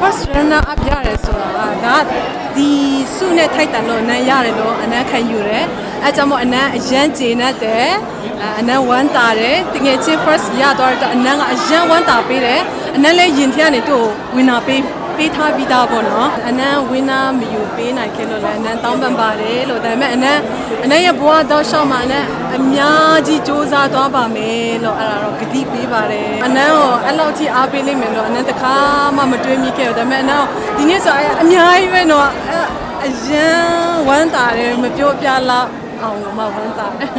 first runner up ရတယ်ဆိုတာကဒါကဒီစုနဲ့ထိုက်တန်လို့အနမ်းရတယ်လို့အနမ်းခံယူတယ်အဲကြောင့်မို့အနမ်းအရန်ကျေနပ်တယ်အဲအနမ်းဝမ်းတာတယ်တကယ်ချင်း first ရသွားတော့အနမ်းကအရန်ဝမ်းတာပေးတယ်အနမ်းလည်းရင်ထဲကနေသူ့ကို winner ပေး ပေးထားပြီးသားပေါ့နော်အနမ်း winner မယူပေးနိုင်ခဲ့လို့လည်းအနမ်းတောင်းပန်ပါတယ်လို့ဒါပေမဲ့အနမ်းအနမ်းရဲ့ဘဝတော့ရှောက်မှာအနမ်းအများကြီးစူးစမ်းသွားပါမယ်လို့အဲ့ဒါတော့ဂတိပေးပါတယ်အနမ်းကိုအဲ့လောက်ထိအားပေးလိမ့်မယ်လို့အနမ်းတခါမှမတွေးမိခဲ့ဘူးဒါပေမဲ့အနမ်းဒီနေ့ဆိုအများကြီးပဲတော့အဲ့အရန်ဝမ်းတာတယ်မပြောပြလောက်အောင်လို့မှဝမ်းတာတယ်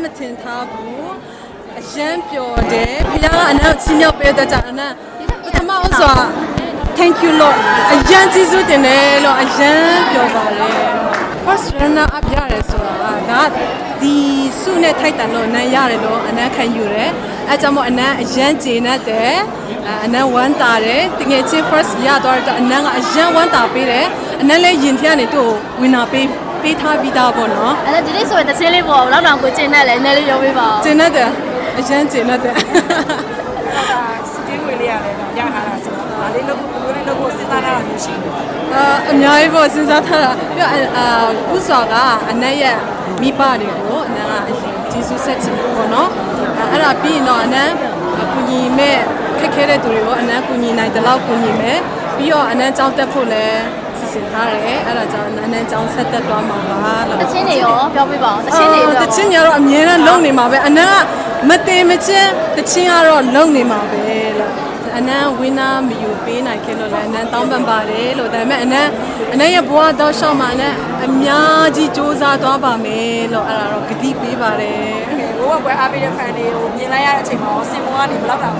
မ်းမထင်ထားဘူးအရန်ပျော်တယ်ဖခင်ကအနမ်းကိုချီးမြှောက်ပေးတဲ့ကြောင့်အနမ်းပထမဦးစွာ thank you lord အရန်ကျေးဇူးတင်တယ်လို့အရန်ပျော်ပါတယ် first runner up ရတယ်ဆိုတာကဒါကဒီစုနဲ့ထိုက်တန်လို့အနမ်းရတယ်လို့အနမ်းခံယူတယ်အဲကြောင့်မို့အနမ်းအရန်ကျေနပ်တယ်အဲအနမ်းဝမ်းတာတယ်တကယ်ချင်း first ရသွားတော့အနမ်းကအရန်ဝမ်းတာပေးတယ်အနမ်းလည်းရင်ထဲကနေသူ့ကို winner ပေး ပေးထားပြီးသားပေါ့နော်အဲ့ဒါဒီနေ့ဆိုရင်တစ်ချင်းလေးပေါ့လောက်တောင်ကိုကျင်းနဲ့လည်းနည်းလေးပြောပေးပါဦးကျင်တတ်တယ်အရန်ကျင်တတ်တယ်စတီးဝေလေးရတယ်တော့ရထားတာဆိုတော့ဒါလေးလုပ်ဖို့ဘယ်လိုလေးလုပ်ဖို့စဉ်းစားထားတာမျိုးရှိတယ်အာအများကြီးပေါ့စဉ်းစားထားတာပြီးတော့အာဥစွာကအနက်ရဲ့မိဘတွေကိုအနက်ကအရင်ဂျေဆုဆက်ချင်တယ်ပေါ့နော်အဲအဲ့ဒါပြီးရင်တော့အနက်ကူညီမဲ့ခက်ခဲတဲ့သူတွေကိုအနက်ကူညီနိုင်တဲ့လောက်ကူညီမယ်ပြီးတော့အနက်ကြောင်းတက်ဖို့လည်း စီစဉ်ထားတယ်အဲ့ဒါကြောင့်အနက်ကြောင်းဆက်တက်သွားမှာပါလို့တစ်ချင်းတွေရောပြောပေးပါဦးတစ်ချင်းတွေအော်တော့တချင်းညတော့အမြဲတမ်းလုံနေမှာပဲအနက်ကမသေးမချင်းတချင်းကတော့လုံနေမှာပဲလို့အနမ်းဝင်းနာမယူပေးနိုင်ခဲ့လို့လည်းအနမ်းတောင်းပန်ပါတယ်လို့ဒါပေမဲ့အနမ်းအနမ်းရဲ့ဘဝတော့ရှောက်မှာအနမ်းအများကြီးစူးစမ်းသွားပါမယ်လို့အဲ့ဒါတော့ဂတိပေးပါတယ်ဘိုးဘကွယ်အားပေးတဲ့ fan တွေကိုမြင်လိုက်ရတဲ့အချိန်မှာစင်မောကနေဘယ်တော့တောင်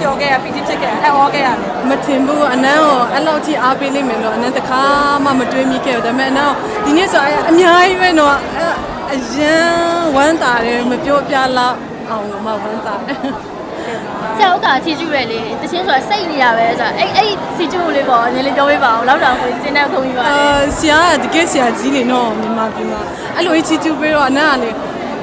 ကြော်ခဲ့ရပီတိဖြစ်ခဲ့ရအဟောခဲ့ရတယ်မထင်ဘူးအနမ်းကိုအဲ့လောက်ထိအားပေးလိမ့်မယ်လို့အနမ်းတခါမှမတွေးမိခဲ့ဘူးဒါပေမဲ့အနမ်းကိုဒီနေ့ဆိုအများကြီးပဲတော့အဲ့အရန်ဝမ်းတာတယ်မပြောပြလောက်အောင်လို့မှဝမ်းတာတယ်ဆရာဥက္ကာချီကျူရယ်လေးတစ်ချင်းဆိုတော့စိတ်နေရပဲဆိုတော့အဲ့အဲ့စီကျူလေးပေါ့နည်းလေးပြောပေးပါဦးလောက်တောင်ကိုကျင်းနဲ့ခုံပြီးပါလေအာဆရာကတကယ်ဆရာကြီးနေတော့မြန်မာပြည်မှာအဲ့လိုအချီကျူပြီးတော့အနက်ကလေ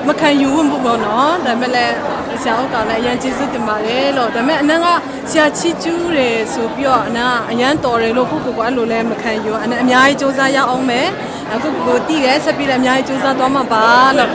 မခံယူဘူးပေါ့နော်ဒါပေမဲ့လည်း ဆရာတို့ကလည်းအရန်ကျေးဇူးတင်ပါတယ်လို့ဒါပေမဲ့အနက်ကဆရာချီကျူးတယ်ဆိုပြီးတော့အနက်ကအရန်တော်တယ်လို့ကိုကိုကအဲ့လိုလည်းမခံယူအနက်အများကြီးစူးစမ်းရအောင်မယ်အခုကိုကိုတည်တယ်ဆက်ပြီးလည်းအများကြီးစူးစမ်းသွားမှာပါလို့